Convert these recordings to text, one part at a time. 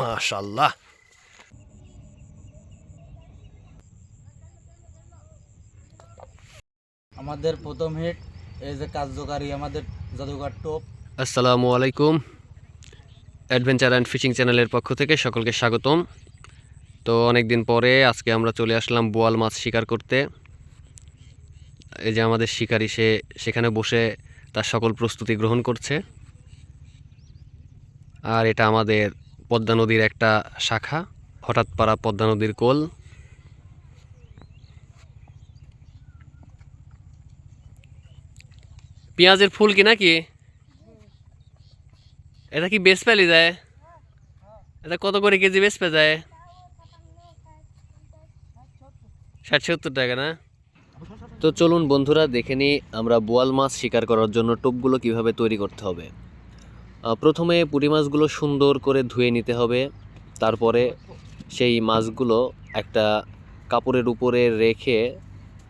মাশাল্লাহ আমাদের প্রথম হিট এই যে কার্যকারী আমাদের জাদুঘর টোপ আসসালামু আলাইকুম। অ্যাডভেঞ্চার অ্যান্ড ফিশিং চ্যানেলের পক্ষ থেকে সকলকে স্বাগতম। তো অনেক দিন পরে আজকে আমরা চলে আসলাম বোয়াল মাছ শিকার করতে। এই যে আমাদের শিকারি সে সেখানে বসে তার সকল প্রস্তুতি গ্রহণ করছে। আর এটা আমাদের পদ্মা নদীর একটা শাখা হঠাৎ পাড়া পদ্মা নদীর কোল। পেঁয়াজের ফুল কি নাকি? এটা কি বেশ পেলি যায়? এটা কত করে কেজি বেশ পে যায়? ষাট সত্তর টাকা, না? তো চলুন বন্ধুরা, দেখে নিই আমরা বোয়াল মাছ শিকার করার জন্য টোপগুলো কীভাবে তৈরি করতে হবে। প্রথমে পুঁটি মাছগুলো সুন্দর করে ধুয়ে নিতে হবে। তারপরে সেই মাছগুলো একটা কাপড়ের উপরে রেখে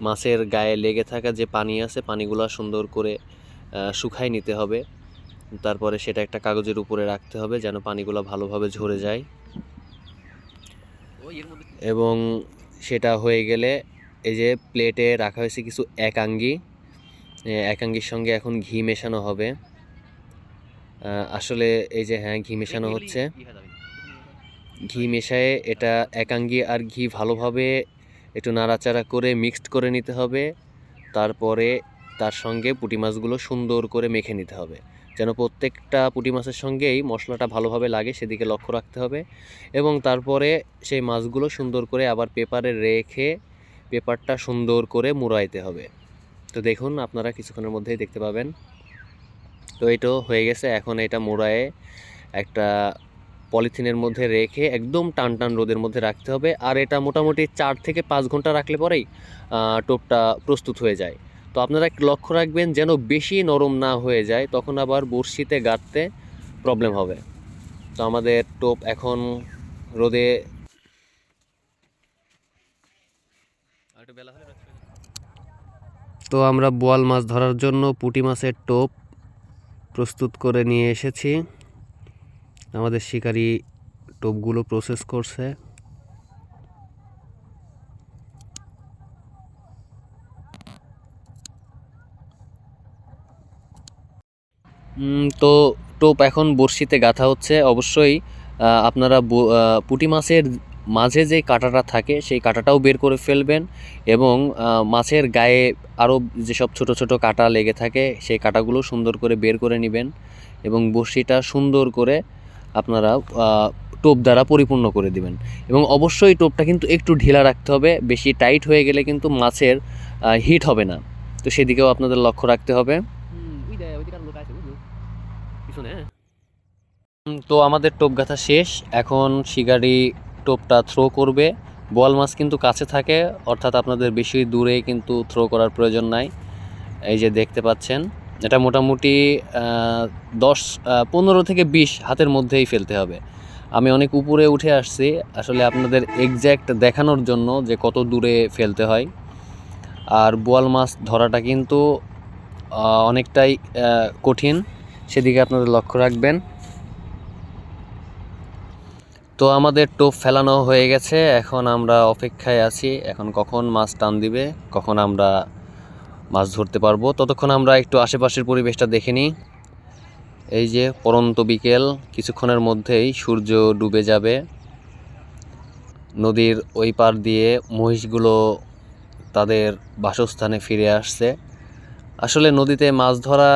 মাছের গায়ে লেগে থাকা যে পানি আছে, পানিগুলো সুন্দর করে শুকায় নিতে হবে। তারপরে সেটা একটা কাগজের উপরে রাখতে হবে যেন পানিগুলো ভালোভাবে ঝরে যায়। এবং সেটা হয়ে গেলে এই যে প্লেটে রাখা হয়েছে কিছু একাঙ্গি। একাঙ্গির সঙ্গে এখন ঘি মেশানো হবে। আসলে এই যে হ্যাঁ ঘি মেশানো হচ্ছে। ঘি মেশায়ে এটা একাঙ্গি আর ঘি ভালোভাবে একটু নাড়াচাড়া করে মিক্সড করে নিতে হবে। তারপরে তার সঙ্গে পুঁটি মাছগুলো সুন্দর করে মেখে নিতে হবে। যেন প্রত্যেকটা পুঁটি মাছের সঙ্গেই মশলাটা ভালোভাবে লাগে সেদিকে লক্ষ্য রাখতে হবে। এবং তারপরে সেই মাছগুলো সুন্দর করে আবার পেপারে রেখে পেপারটা সুন্দর করে মুড়াইতে হবে। তো দেখুন আপনারা কিছুক্ষণের মধ্যেই দেখতে পাবেন। তো এটাও হয়ে গেছে। এখন এটা মুড়ায়ে একটা পলিথিনের মধ্যে রেখে একদম টান টান রোদের মধ্যে রাখতে হবে। আর এটা মোটামুটি চার থেকে পাঁচ ঘণ্টা রাখলে পরেই টোপটা প্রস্তুত হয়ে যায়। তো আপনারা লক্ষ্য রাখবেন যেন বেশি নরম না হয়ে যায় তখন আবার বড়শিতে গাঁটতে প্রবলেম হবে। তো আমাদের টোপ এখন রোদে তো আমরা বোয়াল মাছ ধরার জন্য পুঁটি মাছের টোপ প্রস্তুত করে নিয়ে এসেছি। আমাদের শিকারি টোপগুলো প্রসেস করছে। তো টোপ এখন বড়শিতে গাঁথা হচ্ছে। অবশ্যই আপনারা পুঁটি মাছের মাঝে যে কাঁটাটা থাকে সেই কাঁটাটাও বের করে ফেলবেন এবং মাছের গায়ে আরও যেসব ছোট ছোট কাঁটা লেগে থাকে সেই কাঁটাগুলো সুন্দর করে বের করে নেবেন এবং বড়শিটা সুন্দর করে আপনারা টোপ দ্বারা পরিপূর্ণ করে দিবেন। এবং অবশ্যই টোপটা কিন্তু একটু ঢিলা রাখতে হবে বেশি টাইট হয়ে গেলে কিন্তু মাছের হিট হবে না। তো সেদিকেও আপনাদের লক্ষ্য রাখতে হবে। তো আমাদের টোপ গাঁথা শেষ এখন শিকারি টোপটা থ্রো করবে। বল মাছ কিন্তু কাছে থাকে, অর্থাৎ আপনাদের বেশি দূরে কিন্তু থ্রো করার প্রয়োজন নাই। এই যে দেখতে পাচ্ছেন, এটা মোটামুটি দশ পনেরো থেকে বিশ হাতের মধ্যেই ফেলতে হবে। আমি অনেক উপরে উঠে আসছি, আসলে আপনাদের এক্স্যাক্ট দেখানোর জন্য যে কত দূরে ফেলতে হয়। আর বোয়াল মাছ ধরাটা কিন্তু অনেকটাই কঠিন। সেদিকে আপনাদের লক্ষ্য রাখবেন। তো আমাদের টোপ ফেলানো হয়ে গেছে, এখন আমরা অপেক্ষায় আছি, এখন কখন মাছ টান দিবে, কখন আমরা মাছ ধরতে পারব। ততক্ষণ আমরা একটু আশেপাশের পরিবেশটা দেখে নিই। এই যে পরন্ত বিকেল, কিছুক্ষণের মধ্যেই সূর্য ডুবে যাবে। নদীর ওই পার দিয়ে মহিষগুলো তাদের বাসস্থানে ফিরে আসছে। আসলে নদীতে মাছ ধরা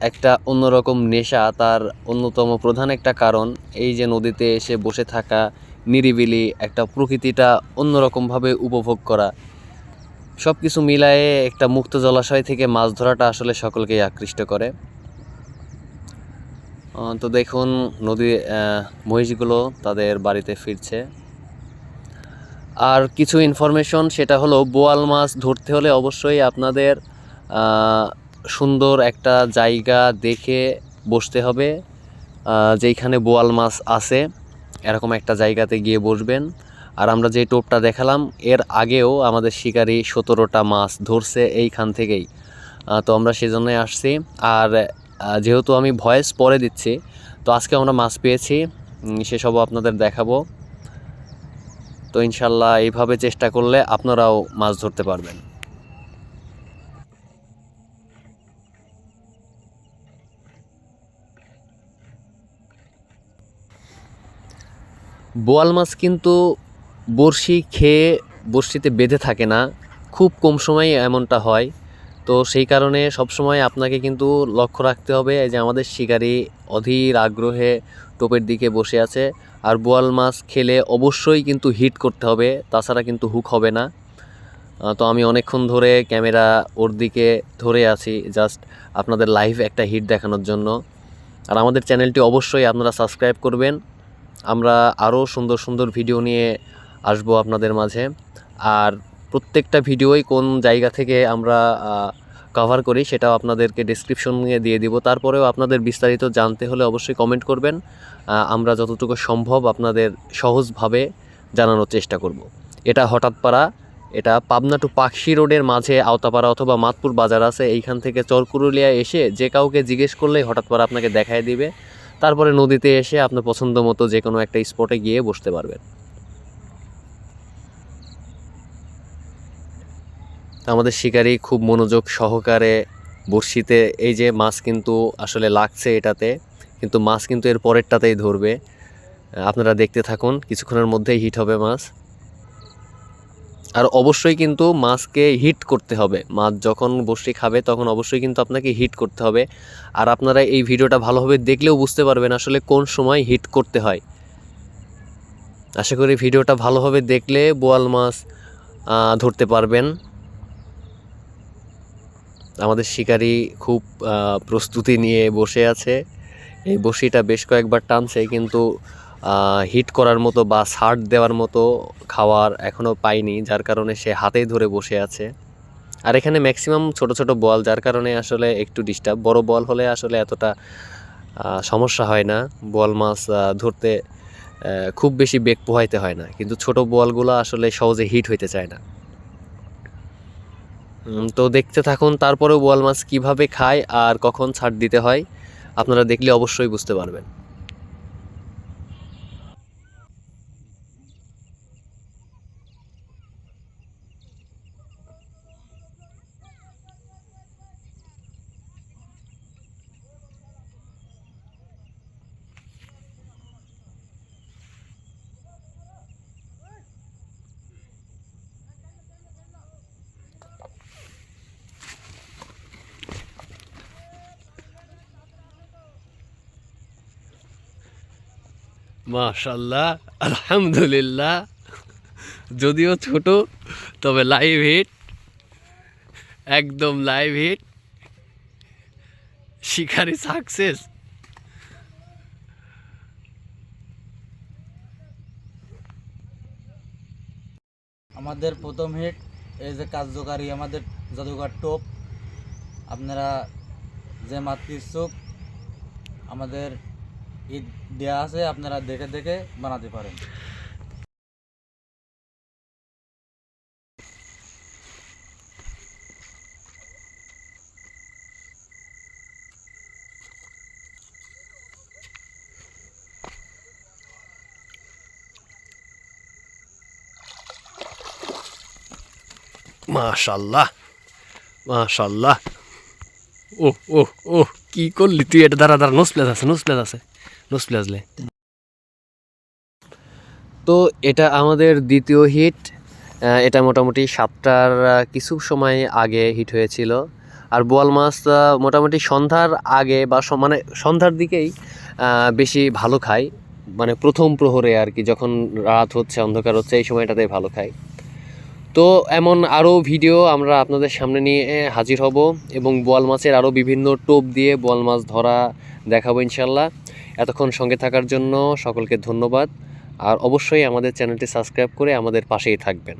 একটা অন্যরকম নেশা তার অন্যতম প্রধান একটা কারণ, এই যে নদীতে এসে বসে থাকা নিরিবিলি একটা প্রকৃতিটা অন্যরকমভাবে উপভোগ করা। সব কিছু মিলায়ে একটা মুক্ত জলাশয় থেকে মাছ ধরাটা আসলে সকলকেই আকৃষ্ট করে। তো দেখুন, নদী মহিষগুলো তাদের বাড়িতে ফিরছে। আর কিছু ইনফরমেশন সেটা হলো বোয়াল মাছ ধরতে হলে অবশ্যই আপনাদের সুন্দর একটা জায়গা দেখে বসতে হবে যেইখানে বোয়াল মাছ আছে, এরকম একটা জায়গাতে গিয়ে বসবেন। আর আমরা যে টোপটা দেখালাম, এর আগেও আমাদের শিকারি সতেরোটা মাছ ধরছে এইখান থেকেই। তো আমরা সেজন্যই আসছি। আর যেহেতু আমি ভয়েস পরে দিচ্ছি, তো আজকে আমরা মাছ পেয়েছি সেসবও আপনাদের দেখাবো। তো ইনশাল্লাহ এইভাবে চেষ্টা করলে আপনারাও মাছ ধরতে পারবেন। বোয়াল মাছ কিন্তু বড়শি খেয়ে বড়শিতে বেঁধে থাকে না। খুব কম সময়ে এমনটা হয়। তো সেই কারণে সবসময় আপনাকে কিন্তু লক্ষ্য রাখতে হবে যে আমাদের শিকারি অধীর আগ্রহে টোপের দিকে বসে আছে। আর বোয়াল মাছ খেলে অবশ্যই কিন্তু হিট করতে হবে, তাছাড়া কিন্তু হুক হবে না। তো আমি অনেকক্ষণ ধরে ক্যামেরা ওর দিকে ধরে আছি, জাস্ট আপনাদের লাইভ একটা হিট দেখানোর জন্য। আর আমাদের চ্যানেলটি অবশ্যই আপনারা সাবস্ক্রাইব করবেন। আমরা আরও সুন্দর সুন্দর ভিডিও নিয়ে আসব আপনাদের মাঝে। আর প্রত্যেকটা ভিডিওই কোন জায়গা থেকে আমরা কভার করি সেটাও আপনাদেরকে ডিসক্রিপশনে দিয়ে দিব। তারপরেও আপনাদের বিস্তারিত জানতে হলে অবশ্যই কমেন্ট করবেন। আমরা যতটুকু সম্ভব আপনাদের সহজভাবে জানানোর চেষ্টা করব। এটা হঠাৎ পাড়া এটা পাবনা টু পাকশি রোডের মাঝে আওতাপাড়া অথবা মাতপুর বাজার আছে। এইখান থেকে চরকুরুলিয়া এসে যে কাউকে জিজ্ঞেস করলেই হঠাৎ পাড়া আপনাকে দেখায় দিবে। তারপরে নদীতে এসে আপনার পছন্দ মতো যে কোনো একটা স্পটে গিয়ে বসতে পারবেন। আমাদের শিকারি খুব মনোযোগ সহকারে বড়শিতে, এই যে মাছ কিন্তু আসলে লাগছে এটাতে, কিন্তু মাছ কিন্তু এর পরেরটাতেই ধরবে। আপনারা দেখতে থাকুন, কিছুক্ষণের মধ্যেই হিট হবে মাছ। আর অবশ্যই কিন্তু মাছকে হিট করতে হবে। মাছ যখন বড়শি খাবে, তখন অবশ্যই কিন্তু আপনাকে হিট করতে হবে। আর আপনারা এই ভিডিওটা ভালোভাবে দেখলেও বুঝতে পারবেন আসলে কোন সময় হিট করতে হয়। আশা করি ভিডিওটা ভালোভাবে দেখলে বোয়াল মাছ ধরতে পারবেন। আমাদের শিকারী খুব প্রস্তুতি নিয়ে বসে আছে। এই বসিটা বেশ কয়েকবার টানছে, কিন্তু হিট করার মতো বা সার্ট দেওয়ার মতো খাওয়ার এখনও পাইনি, যার কারণে সে হাতেই ধরে বসে আছে। আর এখানে ম্যাক্সিমাম ছোট ছোট বল, যার কারণে আসলে একটু ডিস্টার্ব বড় বল হলে আসলে এতটা সমস্যা হয় না। বল মাছ ধরতে খুব বেশি বেগ পোহাইতে হয় না। কিন্তু ছোট বলগুলো আসলে সহজে হিট হইতে চায় না। তো দেখতে থাকুন, তারপরেও বোয়াল মাছ কীভাবে খায় আর কখন ছাড় দিতে হয়, আপনারা দেখলে অবশ্যই বুঝতে পারবেন। মাশাল্লাহ আলহামদুলিল্লাহ। যদিও ছোট, তবে লাইভ হিট একদম লাইভ হিট শিকারি সাকসেস আমাদের প্রথম হিট এই যে কার্যকারী আমাদের জাদুঘর টোপ আপনারা যে মাতৃচ্ছুক আমাদের ঈদ দেওয়া আছে, আপনারা দেখে দেখে বানাতে পারেন। মাশাল্লাহ মাশাল্লাহ। ও ও ও কি করলি তুই? এটা দাঁড়া দাঁড়া নোস আছে নোস আছে। নোস প্লেসলে তো এটা আমাদের দ্বিতীয় হিট এটা মোটামুটি সাতটার কিছু সময় আগে হিট হয়েছিল। আর বোয়াল মাছ মোটামুটি সন্ধ্যার আগে বা মানে সন্ধ্যার দিকেই বেশি ভালো খায়। মানে প্রথম প্রহরে আর কি, যখন রাত হচ্ছে, অন্ধকার হচ্ছে, এই সময়টাতে ভালো খায়। তো এমন আরও ভিডিও আমরা আপনাদের সামনে নিয়ে হাজির হব। এবং বোয়াল মাছের আরও বিভিন্ন টোপ দিয়ে বোয়াল মাছ ধরা দেখাবো ইনশাল্লাহ। এতক্ষণ সঙ্গে থাকার জন্য সকলকে ধন্যবাদ। আর অবশ্যই আমাদের চ্যানেলটি সাবস্ক্রাইব করে আমাদের পাশেই থাকবেন।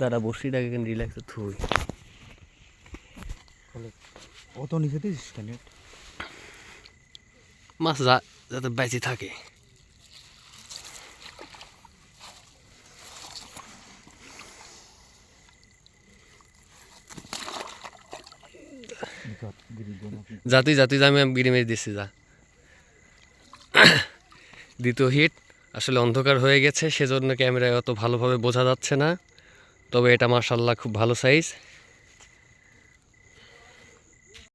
দাদা বসিটাকে রিল্যাক্সে থুই। অত নিচে দিস কেন? মাছ যা যাতে বেঁচে থাকে। যা তুই যা তুই যা, আমি গিরি মেরে দিচ্ছি যা দ্বিতীয় হিট আসলে অন্ধকার হয়ে গেছে সেজন্য ক্যামেরায় অত ভালোভাবে বোঝা যাচ্ছে না। তবে এটা মার্শাল্লাহ খুব ভালো সাইজ